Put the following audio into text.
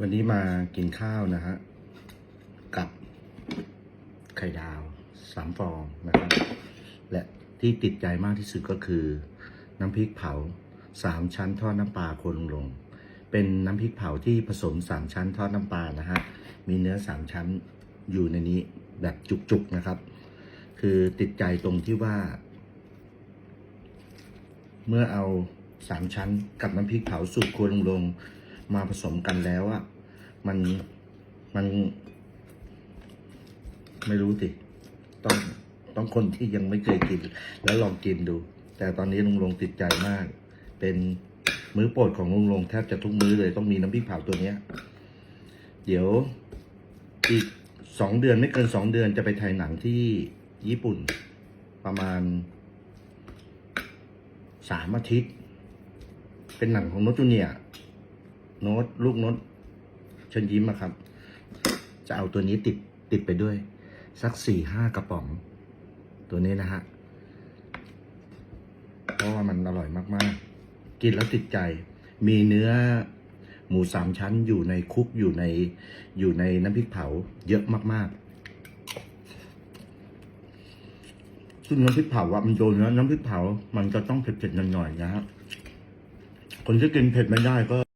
วันนี้มากินข้าวนะฮะ กับไข่ดาวสามฟองนะครับ และที่ติดใจมากที่สุดก็คือ น้ำพริกเผาสามชั้นทอดน้ำปลาโคนลง เป็นน้ำพริกเผาที่ผสมสามชั้นทอดน้ำปลานะฮะ มีเนื้อสามชั้นอยู่ในนี้แบบจุกๆนะครับ คือติดใจตรงที่ว่า เมื่อเอาสามชั้นกับน้ำพริกเผาสูตรครัวลงลง มาผสมกันแล้วอะมันมัน ไม่รู้สิต้องต้องคนที่ยังไม่เคยกิน แล้วลองกินดู แต่ตอนนี้ลุงลงติดใจมาก เป็นมื้อโปรดของลุงลงแทบจะทุกมื้อเลยต้องมีน้ำพริกเผาตัวเนี้ย เดี๋ยวอีกสองเดือนไม่เกินสองเดือนจะไปถ่ายหนังที่ญี่ปุ่น ประมาณสามอาทิตย์ เป็นหนังของโนจูเนีย โน้ตลูกโน้ตเชิญยิ้มอะครับ จะเอาตัวนี้ติดติดไปด้วย สักสี่ห้ากระป๋อง ตัวนี้นะฮะเพราะว่ามันอร่อยมากๆ กินแล้วติดใจ มีเนื้อหมูสามชั้นอยู่ในคุกอยู่ในอยู่ในน้ำพริกเผาเยอะมากๆ ซึ่งน้ำพริกเผาอะมันโดนเนื้อน้ำพริกเผา มันจะต้องเผ็ดๆหน่อยๆนะฮะคนที่กินเผ็ดไม่ได้ก็